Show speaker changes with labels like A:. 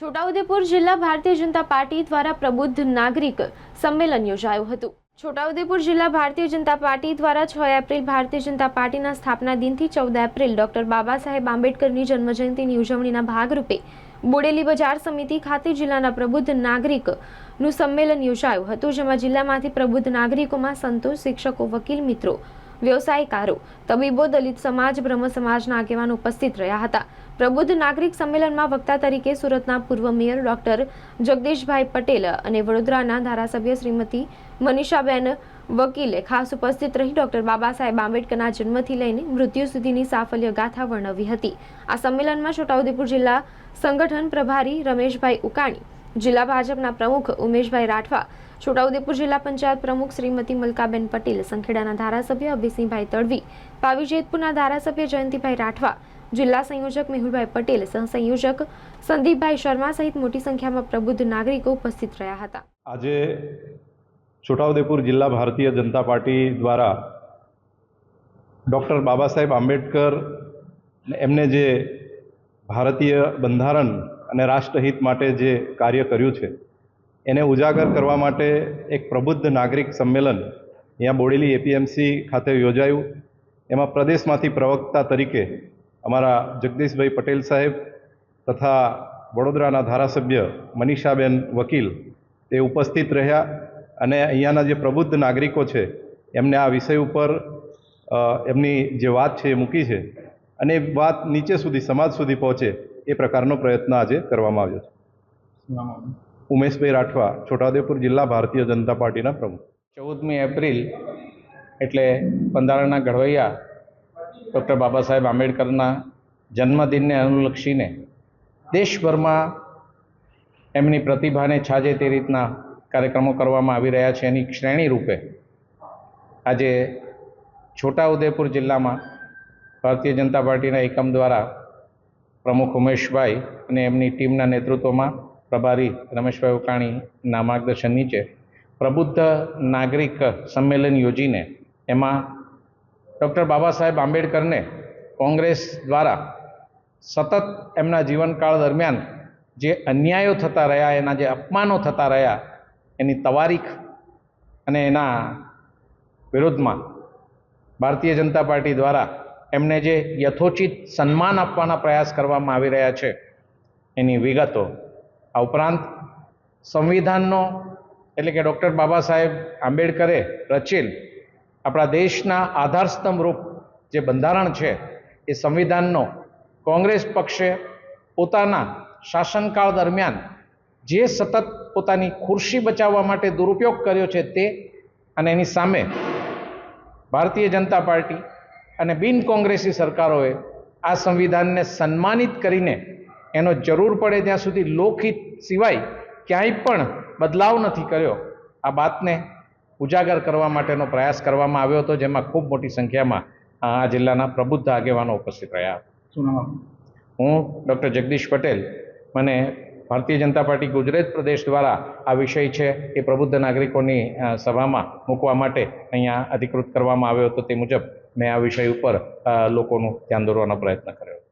A: છોટાઉદેપુર જિલ્લા ભારતીય જનતા પાર્ટી દ્વારા પ્રબુદ્ધ નાગરિક સંમેલન યોજાયું હતું. છોટાઉદેપુર જિલ્લા ભારતીય જનતા પાર્ટી દ્વારા છ એપ્રિલ ભારતીય જનતા પાર્ટીના સ્થાપના દિનથી ચૌદ એપ્રિલ ડોક્ટર બાબા સાહેબ આંબેડકરની જન્મજયંતિની ઉજવણીના ભાગરૂપે બોડેલી બજાર સમિતિ ખાતે જિલ્લાના પ્રબુદ્ધ નાગરિકનું સંમેલન યોજાયું હતું, જેમાં જિલ્લામાંથી પ્રબુદ્ધ નાગરિકોમાં સંતો શિક્ષકો, વકીલ મિત્રો વ્યવસાયકારો, તબીબો, દલિત સમાજ, બ્રહ્મ સમાજના આગેવાનો ઉપસ્થિત રહ્યા હતા. પ્રબુદ્ધ નાગરિક સંમેલનમાં વક્તા તરીકે સુરતના પૂર્વ મેયર ડોક્ટર જગદીશભાઈ પટેલ અને વડોદરાના ધારાસભ્ય શ્રીમતી મનીષાબેન વકીલે ખાસ ઉપસ્થિત રહી ડોક્ટર બાબા સાહેબ આંબેડકરના જન્મથી લઈને મૃત્યુ સુધીની સાફલ્ય ગાથા વર્ણવી હતી. આ સંમેલનમાં છોટાઉદેપુર જિલ્લા સંગઠન પ્રભારી રમેશભાઈ ઉકાણી જિલ્લા ભાજપના પ્રમુખ ઉમેશભાઈ રાઠવા, છોટાઉદેપુર જિલ્લા પંચાયત પ્રમુખ શ્રીમતી મલકાબેન પટેલ, સંખેડાના ધારાસભ્ય અભિસિંહભાઈ તડવી, પાવી જેતપુરના ધારાસભ્ય જયંતિભાઈ રાઠવા, જિલ્લા સંયોજક મેહુલભાઈ પટેલ, સહસંયોજક સંદીપભાઈ શર્મા સહિત મોટી સંખ્યામાં પ્રબુદ્ધ નાગરિકો ઉપસ્થિત રહ્યા હતા.
B: આજે છોટાઉદેપુર જિલ્લા ભારતીય જનતા પાર્ટી દ્વારા ડૉક્ટર બાબા સાહેબ આંબેડકર એમને જે ભારતીય બંધારણ અને રાષ્ટ્રહિત માટે જે કાર્ય કર્યું છે, એને ઉજાગર કરવા માટે એક પ્રબુદ્ધ નાગરિક સંમેલન અહીંયા બોડેલી એપીએમસી ખાતે યોજાયું. એમાં પ્રદેશમાંથી પ્રવક્તા તરીકે અમારા જગદીશભાઈ પટેલ સાહેબ તથા વડોદરાના ધારાસભ્ય મનીષાબેન વકીલ તે ઉપસ્થિત રહ્યા અને અહીંયાના જે પ્રબુદ્ધ નાગરિકો છે, એમને આ વિષય ઉપર એમની જે વાત છે એ મૂકી છે. અને વાત નીચે સુધી, સમાજ સુધી પહોંચે. એ પ્રકારનો પ્રયત્ન આજે કરવામાં આવ્યો છે. ઉમેશભાઈ રાઠવા, છોટાઉદેપુર જિલ્લા ભારતીય જનતા પાર્ટીના પ્રમુખ.
C: ચૌદમી એપ્રિલ એટલે બંધારણના ઘડવૈયા ડૉક્ટર બાબા સાહેબ આંબેડકરના જન્મદિનને અનુલક્ષીને દેશભરમાં એમની પ્રતિભાને છાજે તે રીતના કાર્યક્રમો કરવામાં આવી રહ્યા છે. એની શ્રેણી રૂપે આજે છોટાઉદેપુર જિલ્લામાં ભારતીય જનતા પાર્ટીના એકમ દ્વારા પ્રમુખ ઉમેશભાઈ અને એમની ટીમના નેતૃત્વમાં પ્રભારી રમેશભાઈ ઉકાણીના માર્ગદર્શન નીચે પ્રબુદ્ધ નાગરિક સંમેલન યોજીને એમાં ડૉક્ટર બાબા સાહેબ આંબેડકરને કોંગ્રેસ દ્વારા સતત એમના જીવનકાળ દરમિયાન જે અન્યાયો થતા રહ્યા, એના જે અપમાનો થતા રહ્યા, એની તવારીખ અને એના વિરોધમાં ભારતીય જનતા પાર્ટી દ્વારા એમને જે યથોચિત સન્માન આપવાના પ્રયાસ કરવામાં આવી રહ્યા છે, એની વિગતો આ ઉપરાંત સંવિધાનનો, એટલે કે ડૉક્ટર બાબા સાહેબ આંબેડકરે રચેલ આપણા દેશના આધારસ્તંભ રૂપ જે બંધારણ છે, એ સંવિધાનનો કોંગ્રેસ પક્ષે પોતાના શાસનકાળ દરમિયાન જે સતત પોતાની ખુરશી બચાવવા માટે દુરુપયોગ કર્યો છે તે, અને એની સામે ભારતીય જનતા પાર્ટી અને બિન કોંગ્રેસી સરકારોએ આ સંવિધાનને સન્માનિત કરીને એનો જરૂર પડે ત્યાં સુધી લોકહિત સિવાય ક્યાંય પણ બદલાવ નથી કર્યો. આ બાતને ઉજાગર કરવા માટેનો પ્રયાસ કરવામાં આવ્યો હતો જેમાં ખૂબ મોટી સંખ્યામાં આ જિલ્લાના પ્રબુદ્ધ આગેવાનો ઉપસ્થિત રહ્યા. હું ડૉક્ટર જગદીશ પટેલ. મને ભારતીય જનતા પાર્ટી ગુજરાત પ્રદેશ દ્વારા આ વિષય છે એ પ્રબુદ્ધ નાગરિકોની સભામાં મૂકવા માટે અહીંયા અધિકૃત કરવામાં આવ્યો હતો તે મુજબ મેં આ વિષય ઉપર લોકોનું ધ્યાન દોરવાનો પ્રયત્ન કર્યો